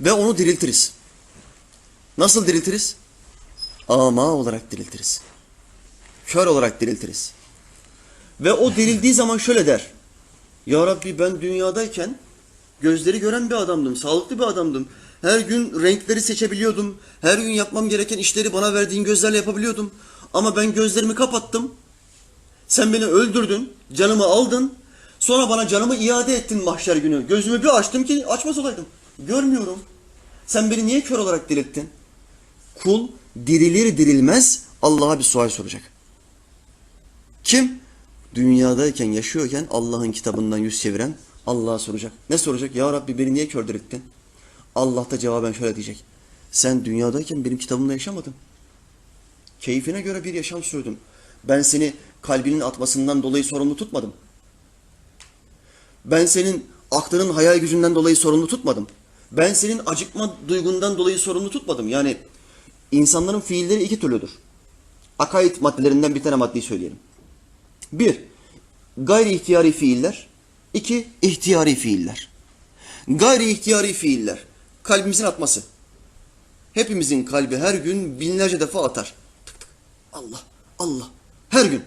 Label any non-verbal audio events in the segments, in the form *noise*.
Ve onu diriltiriz. Nasıl diriltiriz? Ama olarak diriltiriz. Kör olarak diriltiriz. Ve o dirildiği *laughs* zaman şöyle der. Ya Rabbi ben dünyadayken gözleri gören bir adamdım, sağlıklı bir adamdım. Her gün renkleri seçebiliyordum. Her gün yapmam gereken işleri bana verdiğin gözlerle yapabiliyordum. Ama ben gözlerimi kapattım. Sen beni öldürdün, canımı aldın. Sonra bana canımı iade ettin mahşer günü. Gözümü bir açtım ki açmaz olaydım. Görmüyorum. Sen beni niye kör olarak dirilttin? Kul dirilir dirilmez Allah'a bir sual soracak. Kim? Dünyadayken, yaşıyorken Allah'ın kitabından yüz çeviren Allah'a soracak. Ne soracak? Ya Rabbi beni niye kör dirilttin? Allah da cevaben şöyle diyecek. Sen dünyadayken benim kitabımla yaşamadın. Keyfine göre bir yaşam sürdün. Ben seni kalbinin atmasından dolayı sorumlu tutmadım. Ben senin aklının hayal gücünden dolayı sorumlu tutmadım. Ben senin acıkma duygundan dolayı sorumlu tutmadım. Yani insanların fiilleri iki türlüdür. Akaid maddelerinden bir tane maddeyi söyleyelim. Bir, gayri ihtiyari fiiller. İki, ihtiyari fiiller. Gayri ihtiyari fiiller. Kalbimizin atması. Hepimizin kalbi her gün binlerce defa atar. Tık tık. Allah, Allah. Her gün.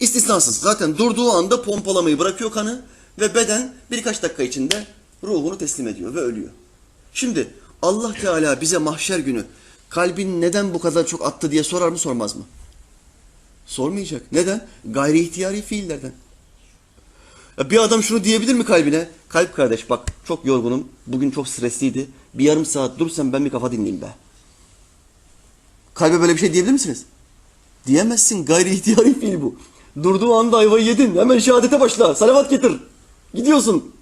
İstisnasız. Zaten durduğu anda pompalamayı bırakıyor kanı ve beden birkaç dakika içinde ruhunu teslim ediyor ve ölüyor. Şimdi Allah Teala bize mahşer günü kalbin neden bu kadar çok attı diye sorar mı sormaz mı? Sormayacak. Neden? Gayri ihtiyari fiillerden. Bir adam şunu diyebilir mi kalbine? Kalp kardeş bak çok yorgunum. Bugün çok stresliydi. Bir yarım saat dursan ben bir kafa dinleyeyim be. Kalbe böyle bir şey diyebilir misiniz? Diyemezsin. Gayri ihtiyari fiil bu. Durduğu anda ayvayı yedin. Hemen şehadete başla. Salavat getir. Gidiyorsun.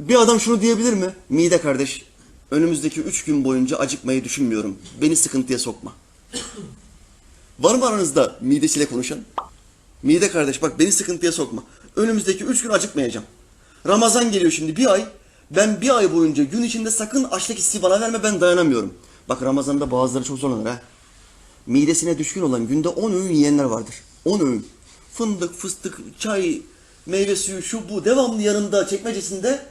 Bir adam şunu diyebilir mi? Mide kardeş, önümüzdeki üç gün boyunca acıkmayı düşünmüyorum. Beni sıkıntıya sokma. Var mı aranızda midesiyle konuşan? Mide kardeş bak beni sıkıntıya sokma. Önümüzdeki üç gün acıkmayacağım. Ramazan geliyor şimdi bir ay. Ben bir ay boyunca gün içinde sakın açlık hissi bana verme ben dayanamıyorum. Bak Ramazan'da bazıları çok zorlanır ha. Midesine düşkün olan günde 10 öğün yiyenler vardır. 10 öğün. Fındık, fıstık, çay, meyve suyu, şu bu devamlı yanında çekmecesinde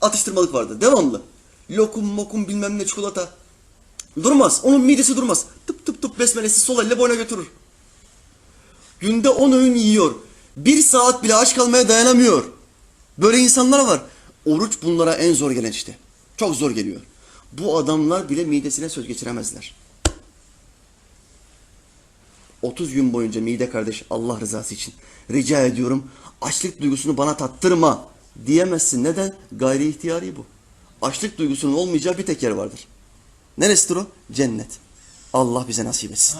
atıştırmalık vardır. Devamlı. Lokum, mokum bilmem ne çikolata. Durmaz. Onun midesi durmaz. Tıp tıp tıp besmelesi sol elle boyuna götürür. Günde 10 öğün yiyor. Bir saat bile aç kalmaya dayanamıyor. Böyle insanlar var. Oruç bunlara en zor gelen işte. Çok zor geliyor. Bu adamlar bile midesine söz geçiremezler. 30 gün boyunca mide kardeş Allah rızası için rica ediyorum açlık duygusunu bana tattırma diyemezsin. Neden? Gayri ihtiyari bu. Açlık duygusunun olmayacağı bir tek yer vardır. Neresidir o? Cennet. Allah bize nasip etsin.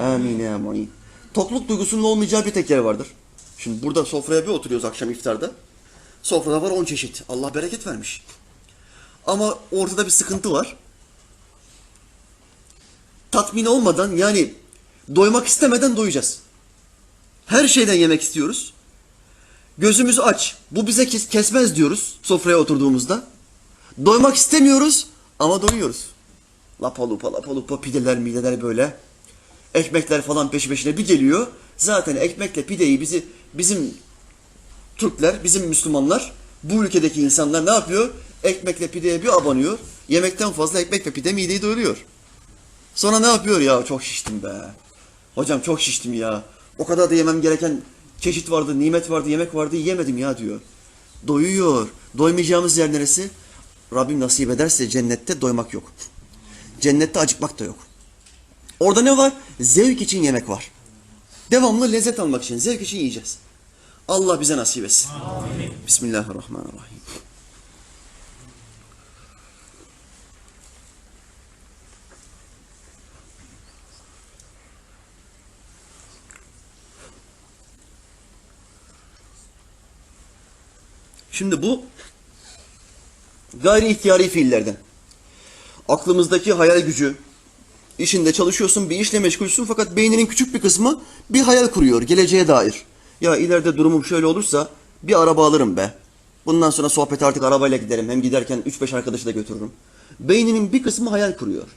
Amin ya mu'in. Tokluk duygusunun olmayacağı bir tek yer vardır. Şimdi burada sofraya bir oturuyoruz akşam iftarda. Sofrada var 10 çeşit. Allah bereket vermiş. Ama ortada bir sıkıntı var. Tatmin olmadan yani doymak istemeden doyacağız. Her şeyden yemek istiyoruz. Gözümüz aç. Bu bize kes- kesmez diyoruz sofraya oturduğumuzda. Doymak istemiyoruz ama doyuyoruz. Lapa lupa lapa lupa pideler mideler böyle. Ekmekler falan peşi peşine bir geliyor. Zaten ekmekle pideyi bizi bizim Türkler, bizim Müslümanlar, bu ülkedeki insanlar ne yapıyor? Ekmekle pideye bir abanıyor. Yemekten fazla ekmek ve pide mideyi doyuruyor. Sonra ne yapıyor ya? Çok şiştim be. Hocam çok şiştim ya. O kadar da yemem gereken çeşit vardı, nimet vardı, yemek vardı yemedim ya diyor. Doyuyor. Doymayacağımız yer neresi? Rabbim nasip ederse cennette doymak yok. Cennette acıkmak da yok. Orada ne var? Zevk için yemek var. Devamlı lezzet almak için, zevk için yiyeceğiz. Allah bize nasip etsin. Bismillahirrahmanirrahim. Şimdi bu gayri ihtiyari fiillerden. Aklımızdaki hayal gücü, işinde çalışıyorsun, bir işle meşgulsün fakat beyninin küçük bir kısmı bir hayal kuruyor geleceğe dair. Ya ileride durumum şöyle olursa bir araba alırım be. Bundan sonra sohbet artık arabayla giderim. Hem giderken 3-5 arkadaşı da götürürüm. Beyninin bir kısmı hayal kuruyor.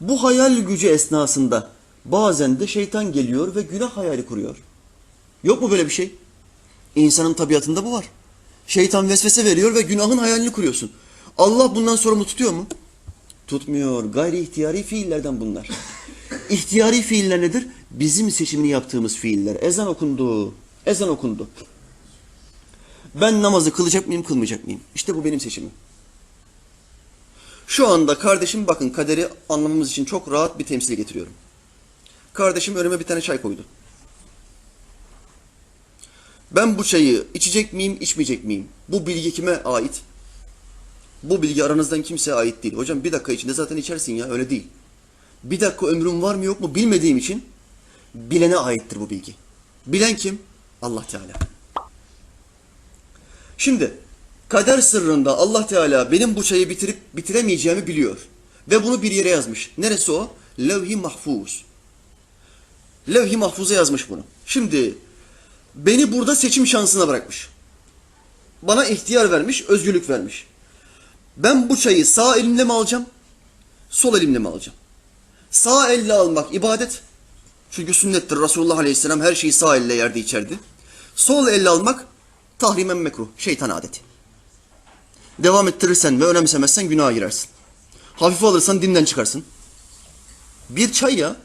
Bu hayal gücü esnasında bazen de şeytan geliyor ve günah hayali kuruyor. Yok mu böyle bir şey? İnsanın tabiatında bu var. Şeytan vesvese veriyor ve günahın hayalini kuruyorsun. Allah bundan sorumlu tutuyor mu? Tutmuyor. Gayri ihtiyari fiillerden bunlar. *laughs* İhtiyari fiiller nedir? Bizim seçimini yaptığımız fiiller. Ezan okundu. Ezan okundu. Ben namazı kılacak mıyım, kılmayacak mıyım? İşte bu benim seçimim. Şu anda kardeşim bakın kaderi anlamamız için çok rahat bir temsil getiriyorum. Kardeşim önüme bir tane çay koydu. Ben bu çayı içecek miyim, içmeyecek miyim? Bu bilgi kime ait? Bu bilgi aranızdan kimseye ait değil. Hocam bir dakika içinde zaten içersin ya öyle değil. Bir dakika ömrüm var mı yok mu bilmediğim için bilene aittir bu bilgi. Bilen kim? Allah Teala. Şimdi kader sırrında Allah Teala benim bu çayı bitirip bitiremeyeceğimi biliyor. Ve bunu bir yere yazmış. Neresi o? Levh-i Mahfuz. Levh-i Mahfuz'a yazmış bunu. Şimdi beni burada seçim şansına bırakmış. Bana ihtiyar vermiş, özgürlük vermiş. Ben bu çayı sağ elimle mi alacağım? Sol elimle mi alacağım? Sağ elle almak ibadet. Çünkü sünnettir. Resulullah Aleyhisselam her şeyi sağ elle yerde içerdi. Sol elle almak tahrimen mekruh. Şeytan adeti. Devam ettirirsen ve önemsemezsen günaha girersin. Hafife alırsan dinden çıkarsın. Bir çay ya.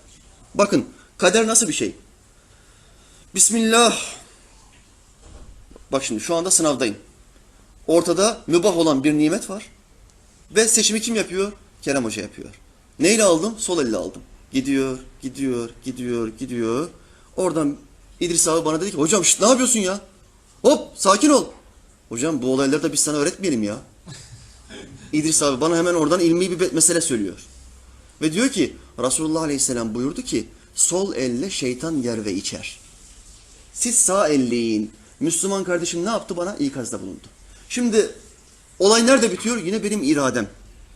Bakın kader nasıl bir şey? Bismillah. Bak şimdi şu anda sınavdayım. Ortada mübah olan bir nimet var. Ve seçimi kim yapıyor? Kerem Hoca yapıyor. Neyle aldım? Sol elle aldım. Gidiyor, gidiyor, gidiyor, gidiyor. Oradan İdris abi bana dedi ki hocam şşt, ne yapıyorsun ya? Hop sakin ol. Hocam bu olayları da biz sana öğretmeyelim ya. *laughs* İdris abi bana hemen oradan ilmi bir mesele söylüyor. Ve diyor ki Resulullah Aleyhisselam buyurdu ki sol elle şeytan yer ve içer. Siz sağ elleyin. Müslüman kardeşim ne yaptı bana? İkazda bulundu. Şimdi olay nerede bitiyor? Yine benim iradem.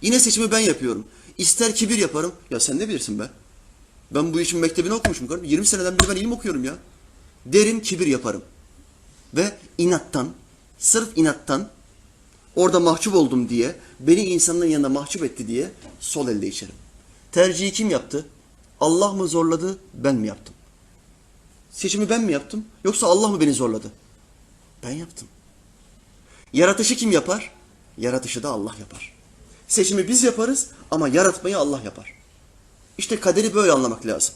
Yine seçimi ben yapıyorum. İster kibir yaparım. Ya sen ne bilirsin be? Ben bu işin mektebini okumuşum kardeşim. 20 seneden beri ben ilim okuyorum ya. Derim kibir yaparım. Ve inattan, sırf inattan orada mahcup oldum diye, beni insanların yanında mahcup etti diye sol elde içerim. Tercihi kim yaptı? Allah mı zorladı, ben mi yaptım? Seçimi ben mi yaptım, yoksa Allah mı beni zorladı? Ben yaptım. Yaratışı kim yapar? Yaratışı da Allah yapar. Seçimi biz yaparız ama yaratmayı Allah yapar. İşte kaderi böyle anlamak lazım.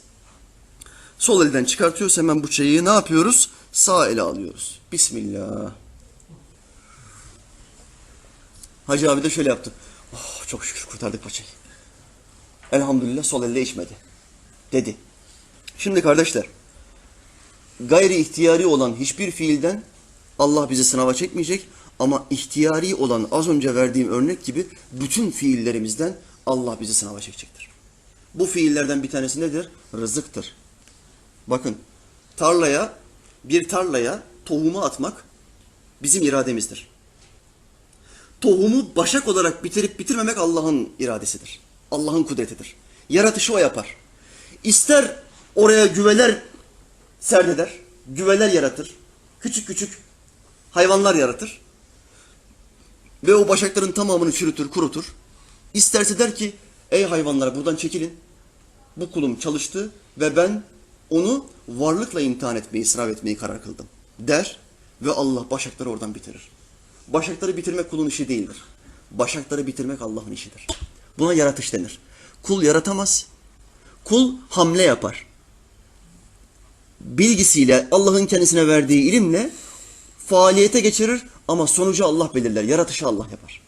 Sol elden çıkartıyoruz hemen bu çayı ne yapıyoruz? Sağ ele alıyoruz. Bismillah. Hacı abi de şöyle yaptı. Oh, çok şükür kurtardık paçayı. Elhamdülillah sol elle içmedi. Dedi. Şimdi kardeşler, gayri ihtiyari olan hiçbir fiilden Allah bizi sınava çekmeyecek ama ihtiyari olan az önce verdiğim örnek gibi bütün fiillerimizden Allah bizi sınava çekecektir. Bu fiillerden bir tanesi nedir? Rızıktır. Bakın tarlaya bir tarlaya tohumu atmak bizim irademizdir. Tohumu başak olarak bitirip bitirmemek Allah'ın iradesidir. Allah'ın kudretidir. Yaratışı o yapar. İster oraya güveler serdeder, güveler yaratır. Küçük küçük hayvanlar yaratır. Ve o başakların tamamını çürütür, kurutur. İsterse der ki, ey hayvanlar buradan çekilin. Bu kulum çalıştı ve ben onu varlıkla imtihan etmeyi, sınav etmeyi karar kıldım. Der ve Allah başakları oradan bitirir. Başakları bitirmek kulun işi değildir. Başakları bitirmek Allah'ın işidir. Buna yaratış denir. Kul yaratamaz. Kul hamle yapar. Bilgisiyle, Allah'ın kendisine verdiği ilimle faaliyete geçirir ama sonucu Allah belirler. Yaratışı Allah yapar.